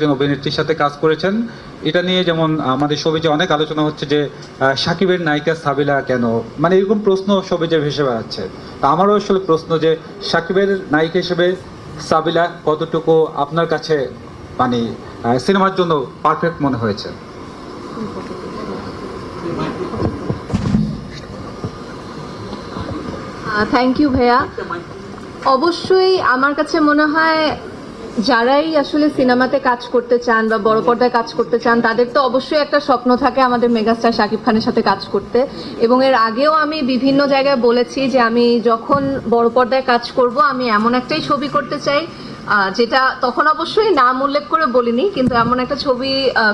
একজন অভিনেত্রীর সাথে কাজ করেছেন। এটা নিয়ে যেমন আমাদের সবিজে অনেক আলোচনা হচ্ছে যে সাকিবের নায়িকা সাবিলা কেন? মানে এরকম প্রশ্ন সবিজে ভেসে বেড়াচ্ছে। তা আমারও আসলে প্রশ্ন যে, সাকিবের নায়িকা হিসেবে সাবিলা কতটুকু আপনার কাছে মানে সিনেমার জন্য পারফেক্ট মনে হয়েছে? থ্যাংক ইউ ভাইয়া। অবশ্যই আমার কাছে মনে হয় যারাই আসলে সিনেমাতে কাজ করতে চান বা বড় পর্দায় কাজ করতে চান, তাদের তো অবশ্যই একটা স্বপ্ন থাকে আমাদের মেগাস্টার শাকিব খানের সাথে কাজ করতে। এবং এর আগেও আমি বিভিন্ন জায়গায় বলেছি যে আমি যখন বড় পর্দায় কাজ করব, আমি এমন একটাই ছবি করতে চাই যেটা তখন অবশ্যই নাম উল্লেখ করে বলিনি, কিন্তু এমন একটা ছবি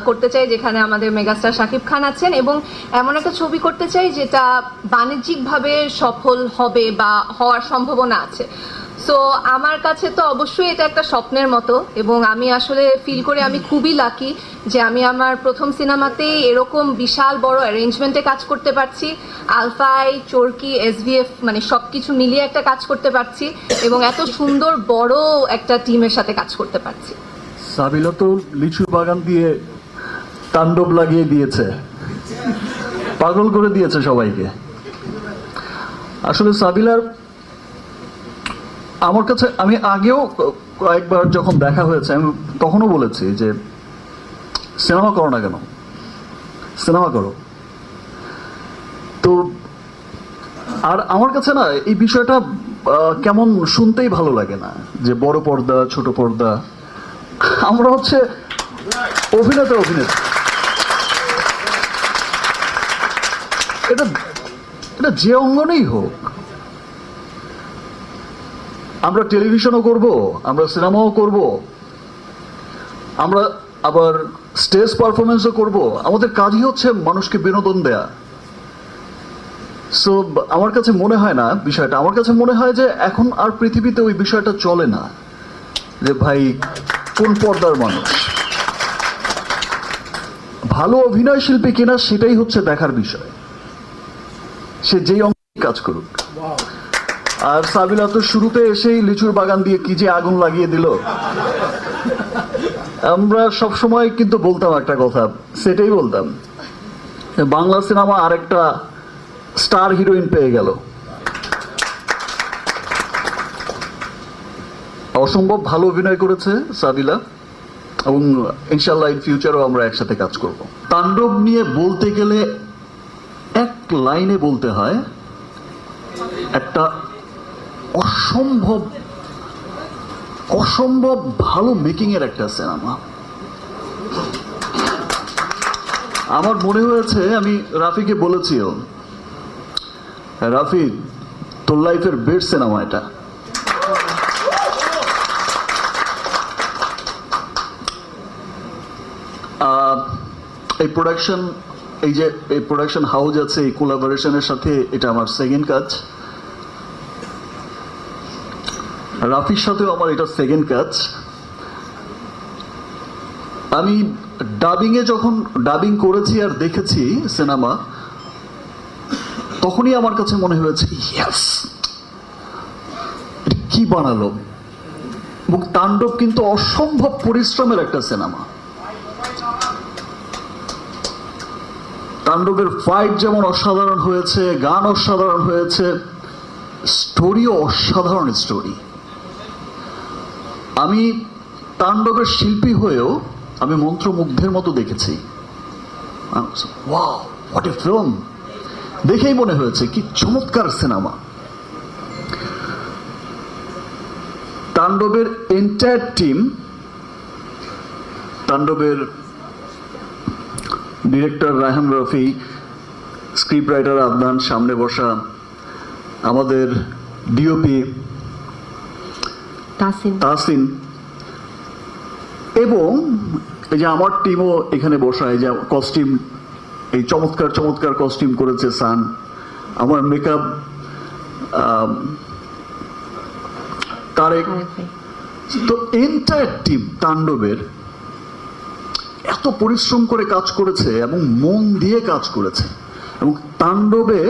করতে চাই যেখানে আমাদের মেগাস্টার শাকিব খান আছেন এবং এমন একটা ছবি করতে চাই যেটা বাণিজ্যিকভাবে সফল হবে বা হওয়ার সম্ভাবনা আছে। সো আমার কাছে তো অবশ্যই এটা একটা স্বপ্নের মতো এবং আমি আসলে ফিল করে আমি খুবই লাকি যে আমি আমার প্রথম সিনেমাতেই এরকম বিশাল বড় অ্যারেঞ্জমেন্টে কাজ করতে পারছি। আলফাই চরকি এসভিএফ মানে সব কিছু মিলিয়ে একটা কাজ করতে পারছি এবং এত সুন্দর বড় একটা টিমের সাথে কাজ করতে পারছি। সাবিলা তো লিচু বাগান দিয়ে তাণ্ডব লাগিয়ে দিয়েছে। পাগল করে দিয়েছে সবাইকে। আসলে সাবিলার আমার কাছে, আমি আগেও কয়েকবার যখন দেখা হয়েছে, আমি তখনও বলেছি যে, সিনেমা করো না কেন? সিনেমা করো। তো, আর আমার কাছে না, এই বিষয়টা কেমন শুনতেই ভালো লাগে না, যে বড় পর্দা, ছোট পর্দা। আমরা হচ্ছে অভিনেতা অভিনেতা। এটা এটা যে অঙ্গনেই হোক আমরা টেলিভিশনও করব, আমরা সিনেমাও করব, আমরা আবার স্টেজ পারফরমেন্সও করব। আমাদের কাজই হচ্ছে মানুষকে বিনোদন দেয়া। সো আমার কাছে মনে হয় না বিষয়টা, আমার কাছে মনে হয় যে এখন আর পৃথিবীতে ওই বিষয়টা চলে না, যে ভাই কোন পর্দার মানুষ। ভালো অভিনয় শিল্পী কিনা সেটাই হচ্ছে দেখার বিষয়। সে যেই অঙ্গে কাজ করুক। আর সাবিলা তো শুরুতে এসেই লিচুর বাগান দিয়ে কি যে আগুন লাগিয়ে দিল। আমরা সব সময় কিন্তু বলতাম একটা কথা, সেটাই বলতাম। বাংলা সিনেমা আরেকটা স্টার হিরোইন পেয়ে গেল। অসম্ভব ভালো অভিনয় করেছে সাবিলা, এবং ইনশাল্লাহ ইন ফিউচারও আমরা একসাথে কাজ করব। তাণ্ডব নিয়ে বলতে গেলে এক লাইনে বলতে হয়, একটা অসম্ভব অসম্ভব ভালো মেকিং এর একটা সিনেমা আমার মনে হয়েছে, আমি রাফিকে বলেছিও, রাফি, তোর লাইফের বেস্ট সিনেমা এটা। এই প্রোডাকশন এই যে, এই প্রোডাকশন হাউস আছে, এই কোলাবোরেশনের সাথে, এটা আমার সেকেন্ড কাজ। রাফির সাথেও আমার এটা সেকেন্ড কাজ আমি ডাবিংয়ে যখন ডাবিং করেছি আর দেখেছি সিনেমা তখনই আমার কাছে মনে হয়েছে ইয়াস কি বানালো? এবং তাণ্ডব কিন্তু অসম্ভব পরিশ্রমের একটা সিনেমা তাণ্ডবের ফাইট যেমন অসাধারণ হয়েছে, গান অসাধারণ হয়েছে স্টোরিও অসাধারণ স্টোরি আমি তাণ্ডবের শিল্পী হয়েও আমি মন্ত্রমুগ্ধের মতো দেখেছি। হোয়াট এ ফিল্ম দেখেই মনে হয়েছে, কি চমৎকার সিনেমা। তাণ্ডবের এন্টায়ার টিম তাণ্ডবের director Raihan Rafi script writer Adnan, সামনে বসা আমাদের ডিওপি তাসিম। তাসিন এবং এই যে আমার টিমও এখানে বসা এই যে কস্টিউম এই চমৎকার চমৎকার কস্টিউম করেছে সান। আমার মেকআপ তারেক। তো এন্টায়ার টিম তাণ্ডবের এত পরিশ্রম করে কাজ করেছে এবং মন দিয়ে কাজ করেছে। এবং তাণ্ডবে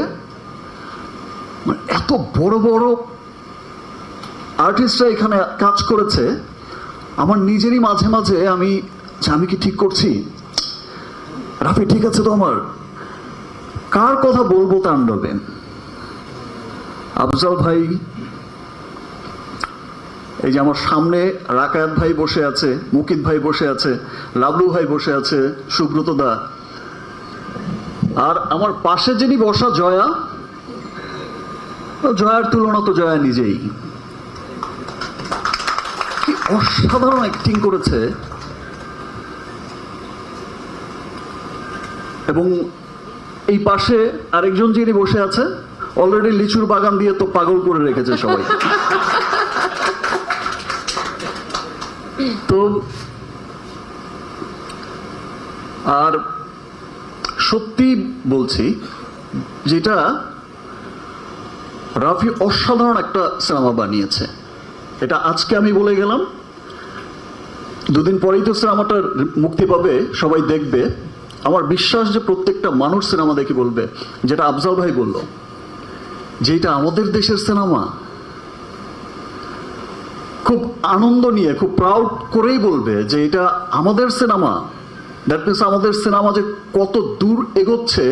মানে এত বড় বড় আর্টিস্টরা এখানে কাজ করেছে। আমার নিজেরই মাঝে মাঝে আমি আমি কি ঠিক করছি। রাফি, ঠিক আছে তো আমার? কার কথা বলব তাণ্ডবে আফজাল ভাই, এই যে আমার সামনে রাকায়াত ভাই বসে আছে, মুকিত ভাই বসে আছে, লাবলু ভাই বসে আছে, সুব্রত দা। আর আমার পাশে যিনি বসা জয়া, জয়ার তুলনা তো জয়া নিজেই। অসাধারণ অ্যাক্টিং করেছে। এবং এই পাশে আরেকজন যিনি বসে আছে অলরেডি লিচুর বাগান দিয়ে তো পাগল করে রেখেছে সবাই। তো আর সত্যি বলছি, যেটা রাফি অসাধারণ একটা সিনেমা বানিয়েছে। এটা আজকে আমি বলে গেলাম দুদিন পরেই তো সিনেমাটা মুক্তি পাবে, সবাই দেখবে। আমার বিশ্বাস যে প্রত্যেকটা মানুষ সিনেমা দেখে বলবে, যেটা আফজাল ভাই বলল, যে এটা আমাদের দেশের সিনেমা। খুব আনন্দ নিয়ে, খুব প্রাউড করেই বলবে যে এটা আমাদের সিনেমা। দ্যাট মিনস আমাদের সিনেমা যে কত দূর এগোচ্ছে।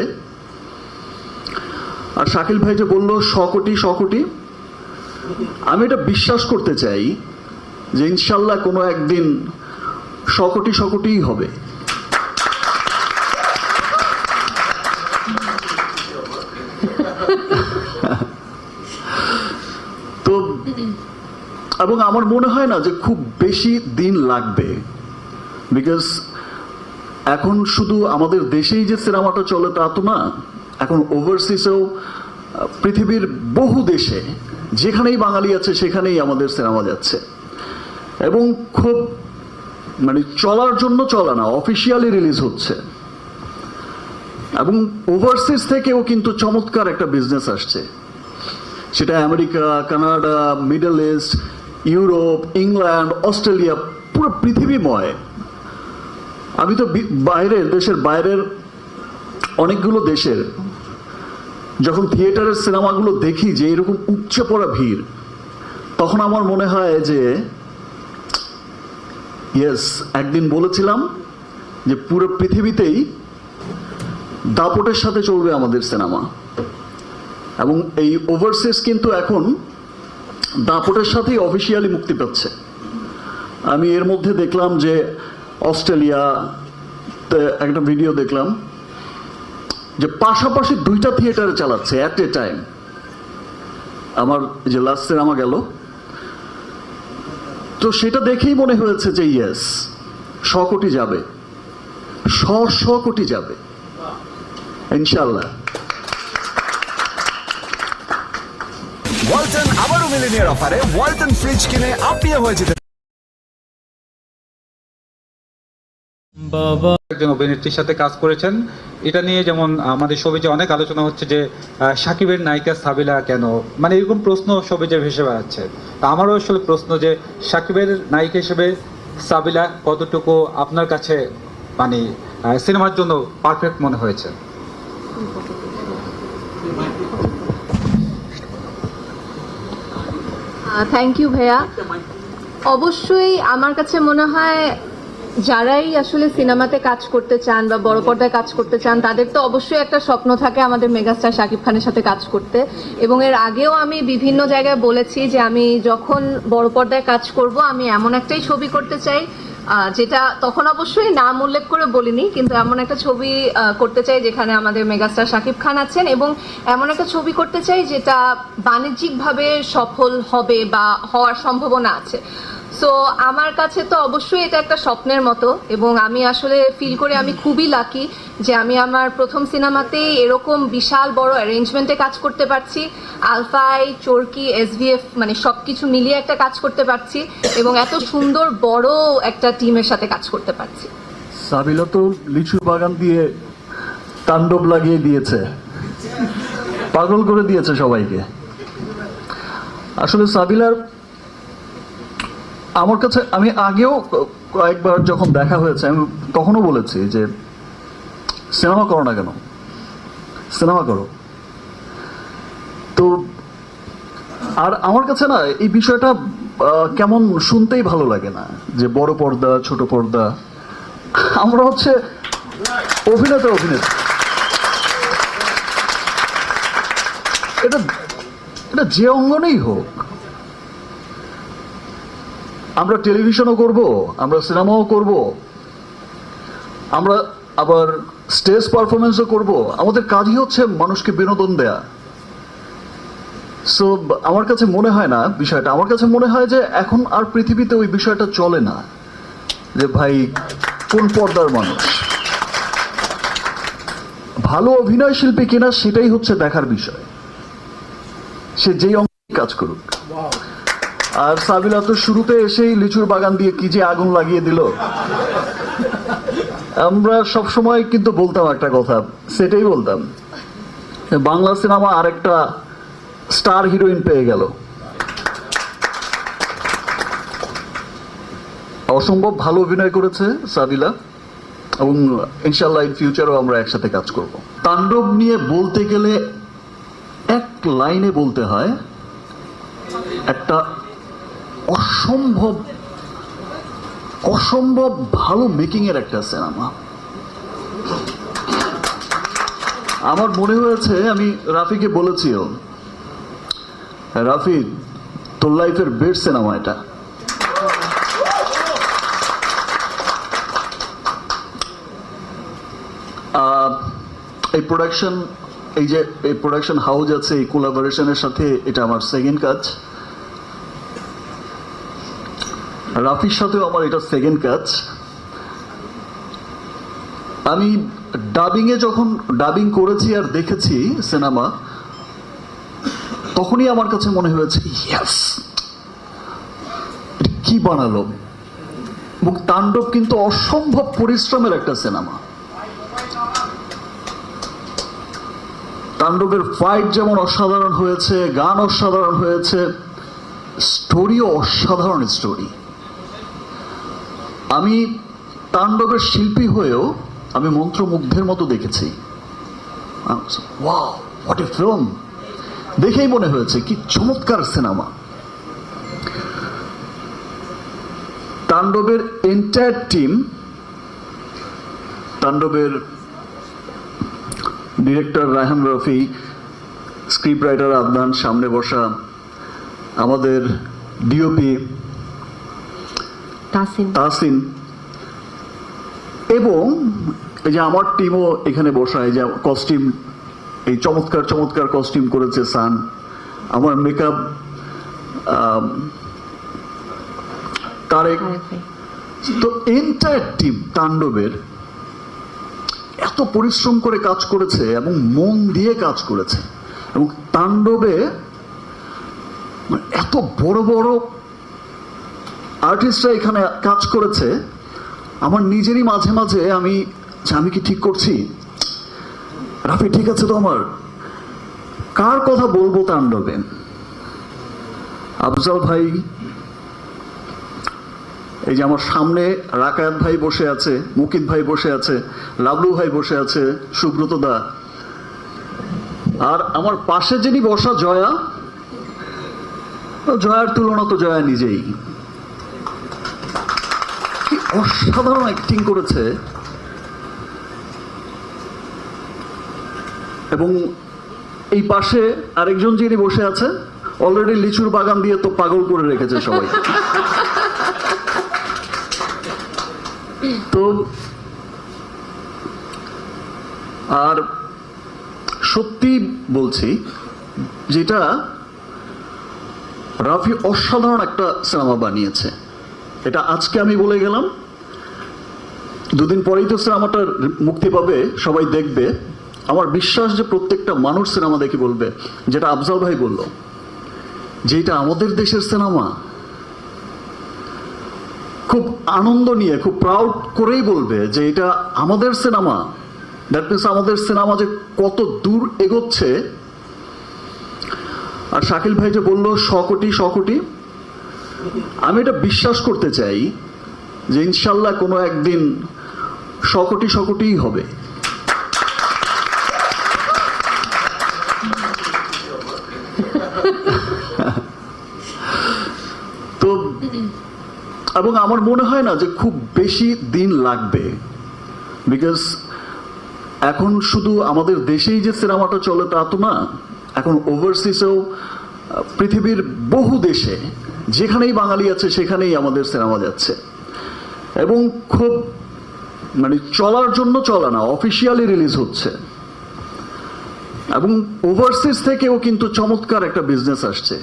আর শাকিল ভাই যে বলল, শ কোটি শ কোটি। আমি এটা বিশ্বাস করতে চাই যে ইনশাল্লাহ কোনো একদিন শ কোটি শ কোটিই হবে। তো, এবং আমার মনে হয় না যে খুব বেশি দিন লাগবে। বিকজ এখন শুধু আমাদের দেশেই যে সিনেমাটা চলে তা তো না, এখন ওভারসিসেও পৃথিবীর বহু দেশে, যেখানেই বাঙালি আছে, সেখানেই আমাদের সিনেমা যাচ্ছে। এবং খুব মানে চলার জন্য চলা না অফিসিয়ালি রিলিজ হচ্ছে। এবং ওভারসিজ থেকেও কিন্তু চমৎকার একটা বিজনেস আসছে। সেটা America, Canada Middle East Europe, England, Australia, পুরো পৃথিবীময়। আমি তো বাইরের দেশের বাইরের অনেকগুলো দেশের, যখন থিয়েটারের সিনেমাগুলো দেখি যে এরকম উপচে পড়া ভিড়, তখন আমার মনে হয় যে ইয়েস একদিন বলেছিলাম যে পুরো পৃথিবীতেই দাপটের সাথে চলবে আমাদের সিনেমা। এবং এই ওভারসিজ কিন্তু এখন দাপটের সাথেই অফিসিয়ালি মুক্তি পাচ্ছে। আমি এর মধ্যে দেখলাম যে অস্ট্রেলিয়া একটা ভিডিও দেখলাম যে পাশাপাশি দুইটা থিয়েটারে চালাচ্ছে অ্যাট এ টাইম আমার যে লাস্ট সিনেমা গেল তো সেটা দেখেই মনে হয়েছে যে ইয়েস শ কোটি যাবে। শ শ কোটি যাবে। ইনশাল্লাহ ওয়ালটন আবারও মিলিনিয়ার অফারে ওয়ালটন ফ্রিজ কিনে আপনিও হয়ে যেতে একজন অভিনেত্রীর সাথে কাজ করেছেন। এটা নিয়ে যেমন আমাদের সবিজে অনেক আলোচনা হচ্ছে যে সাকিবের নায়িকা সাবিলা কেন? মানে এরকম প্রশ্ন সবিজে ভেসে বেড়াচ্ছে তা আমারও আসলে প্রশ্ন যে, সাকিবের নায়িকা হিসেবে সাবিলা কতটুকু আপনার কাছে মানে সিনেমার জন্য পারফেক্ট মনে হয়েছে? থ্যাংক ইউ ভাইয়া। অবশ্যই আমার কাছে মনে হয় যারাই আসলে সিনেমাতে কাজ করতে চান বা বড় পর্দায় কাজ করতে চান, তাদের তো অবশ্যই একটা স্বপ্ন থাকে আমাদের মেগাস্টার শাকিব খানের সাথে কাজ করতে। এবং এর আগেও আমি বিভিন্ন জায়গায় বলেছি যে আমি যখন বড় পর্দায় কাজ করব, আমি এমন একটাই ছবি করতে চাই যেটা তখন অবশ্যই নাম উল্লেখ করে বলিনি, কিন্তু এমন একটা ছবি করতে চাই যেখানে আমাদের মেগাস্টার শাকিব খান আছেন এবং এমন একটা ছবি করতে চাই যেটা বাণিজ্যিকভাবে সফল হবে বা হওয়ার সম্ভাবনা আছে। সো আমার কাছে তো অবশ্যই এটা একটা স্বপ্নের মতো এবং আমি আসলে ফিল করে আমি খুবই লাকি যে আমি আমার প্রথম সিনেমাতেই এরকম বিশাল বড় অ্যারেঞ্জমেন্টে কাজ করতে পারছি। আলফাই, চরকি এসভিএফ মানে সব কিছু মিলিয়ে একটা কাজ করতে পারছি এবং এত সুন্দর বড় একটা টিমের সাথে কাজ করতে পারছি। সাবিলা তো লিচু বাগান দিয়ে তাণ্ডব লাগিয়ে দিয়েছে। পাগল করে দিয়েছে সবাইকে। আসলে সাবিলার আমার কাছে, আমি আগেও কয়েকবার যখন দেখা হয়েছে, আমি তখনও বলেছি যে, সিনেমা করো না কেন? সিনেমা করো। তো, আর আমার কাছে না, এই বিষয়টা কেমন শুনতেই ভালো লাগে না, যে বড় পর্দা, ছোট পর্দা। আমরা হচ্ছে অভিনেতা অভিনেতা এটা এটা যে অঙ্গনেই হোক আমরা টেলিভিশনও করব, আমরা সিনেমাও করব, আমরা আবার স্টেজ পারফরমেন্সও করব। আমাদের কাজই হচ্ছে মানুষকে বিনোদন দেয়া। সো আমার কাছে মনে হয় না, বিষয়টা, আমার কাছে মনে হয় যে এখন আর পৃথিবীতে ওই বিষয়টা চলে না, যে ভাই কোন পর্দার মানুষ? ভালো অভিনয় শিল্পী কিনা সেটাই হচ্ছে দেখার বিষয়। সে যেই অঙ্গে কাজ করুক। আর সাবিলা তো শুরুতে এসেই লিচুর বাগান দিয়ে কি যে আগুন লাগিয়ে দিল। আমরা সব সময় কিন্তু বলতাম একটা কথা, সেটাই বলতাম। বাংলা সিনেমা আরেকটা স্টার হিরোইন পেয়ে গেল। অসম্ভব ভালো অভিনয় করেছে সাবিলা, এবং ইনশাল্লাহ ইন ফিউচারও আমরা একসাথে কাজ করব। তাণ্ডব নিয়ে বলতে গেলে এক লাইনে বলতে হয়, একটা অসম্ভব অসম্ভব ভালো মেকিং এর একটা সিনেমা আমার মনে হয়েছে, আমি রাফিকে বলেছিও, রাফি, তোর লাইফের বেস্ট সিনেমা এটা। এই প্রোডাকশন এই যে, এই প্রোডাকশন হাউস আছে, এই কোলাবোরেশনের সাথে এটা আমার সেকেন্ড কাজ। রাফির সাথেও আমার এটা সেকেন্ড কাজ আমি ডাবিং এ যখন ডাবিং করেছি আর দেখেছি সিনেমা তখনই আমার কাছে মনে হয়েছে ইয়াস কি বানালো? মুখ তাণ্ডব কিন্তু অসম্ভব পরিশ্রমের একটা সিনেমা তাণ্ডবের ফাইট যেমন অসাধারণ হয়েছে, গান অসাধারণ হয়েছে স্টোরিও অসাধারণ স্টোরি আমি তাণ্ডবের শিল্পী হয়েও আমি মন্ত্রমুগ্ধের মতো দেখেছি। ফিল্ম দেখেই মনে হয়েছে, কি চমৎকার সিনেমা। তাণ্ডবের এন্টায়ার টিম তাণ্ডবের director Raihan Rafi script writer Adnan, সামনে বসা আমাদের ডিওপি তাসিন এবং এই যে আমার টিমও এখানে বসা এই যে কস্টিউম এই চমৎকার চমৎকার কস্টিউম করেছে সান। আমার মেকআপ তারেক। তো এন্টায়ার টিম তাণ্ডবের এত পরিশ্রম করে কাজ করেছে এবং মন দিয়ে কাজ করেছে। এবং তাণ্ডবে মানে এত বড় বড় আর্টিস্টরা এখানে কাজ করেছে। আমার নিজেরই মাঝে মাঝে আমি আমি কি ঠিক করছি? রাফি, ঠিক আছে তো আমার? কার কথা বলব তাণ্ডবে? আফজাল ভাই, এই যে আমার সামনে রাকায়াত ভাই বসে আছে, মুকিত ভাই বসে আছে, লাবলু ভাই বসে আছে, সুব্রত দা। আর আমার পাশে যিনি বসা জয়া, জয়ার তুলনা তো জয়া নিজেই। অসাধারণ অ্যাক্টিং করেছে। এবং এই পাশে আরেকজন যিনি বসে আছে অলরেডি লিচুর বাগান দিয়ে তো পাগল করে রেখেছে সবাই। তো আর সত্যি বলছি, যেটা রাফি অসাধারণ একটা সিনেমা বানিয়েছে। এটা আজকে আমি বলে গেলাম। দুদিন পরেই তো সিনেমাটা মুক্তি পাবে, সবাই দেখবে। আমার বিশ্বাস যে প্রত্যেকটা মানুষ সিনেমা দেখে বলবে, যেটা আফজাল ভাই বলল যে এটা আমাদের দেশের সিনেমা খুব আনন্দ নিয়ে, খুব প্রাউড করেই বলবে যে এটা আমাদের সিনেমা দ্যাট মিনস আমাদের সিনেমা যে কত দূর এগোচ্ছে। আর শাকিল ভাই যে বলল শ কোটি শ কোটি আমি এটা বিশ্বাস করতে চাই যে ইনশাল্লাহ কোনো একদিন শ কোটি শ কোটিই হবে। তো, এবং আমার মনে হয় না যে খুব বেশি দিন লাগবে। বিকজ এখন শুধু আমাদের দেশেই যে সিনেমাটা চলে তা তো না, এখন ওভারসিসেও পৃথিবীর বহু দেশে, যেখানেই বাঙালি আছে সেখানেই আমাদের সিনেমা যাচ্ছে। এবং খুব মানে চলার জন্য চলা না অফিসিয়ালি রিলিজ হচ্ছে। এবং ওভারসিজ থেকেও কিন্তু চমৎকার একটা বিজনেস আসছে।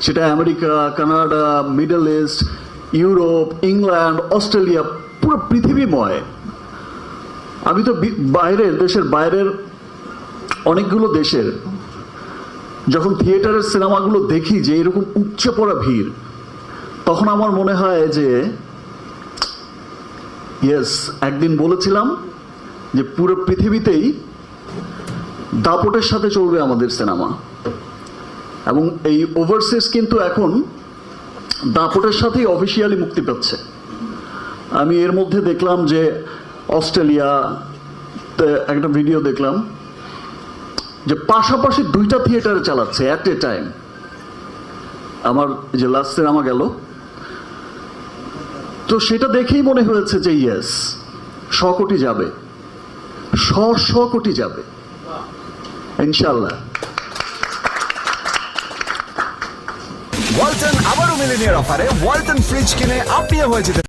সেটা America, Canada Middle East Europe, England, Australia, পুরো পৃথিবীময়। আমি তো বাইরের দেশের বাইরের অনেকগুলো দেশের, যখন থিয়েটারের সিনেমাগুলো দেখি যে এরকম উপচে পড়া ভিড়, তখন আমার মনে হয় যে ইয়েস একদিন বলেছিলাম যে পুরো পৃথিবীতেই দাপটের সাথে চলবে আমাদের সিনেমা। এবং এই ওভারসিজ কিন্তু এখন দাপটের সাথেই অফিসিয়ালি মুক্তি পাচ্ছে। আমি এর মধ্যে দেখলাম যে অস্ট্রেলিয়া একটা ভিডিও দেখলাম যে পাশাপাশি দুইটা থিয়েটারে চালাচ্ছে অ্যাট এ টাইম আমার যে লাস্ট সিনেমা গেল তো সেটা দেখেই মনে হয়েছে যে ইয়েস শ কোটি যাবে। শ শ কোটি যাবে। ইনশাল্লাহ ওয়ালটন আবারও মিলিনিয়ার অফারে ওয়ালটন ফ্রিজ কিনে আপনিও হয়ে যেতে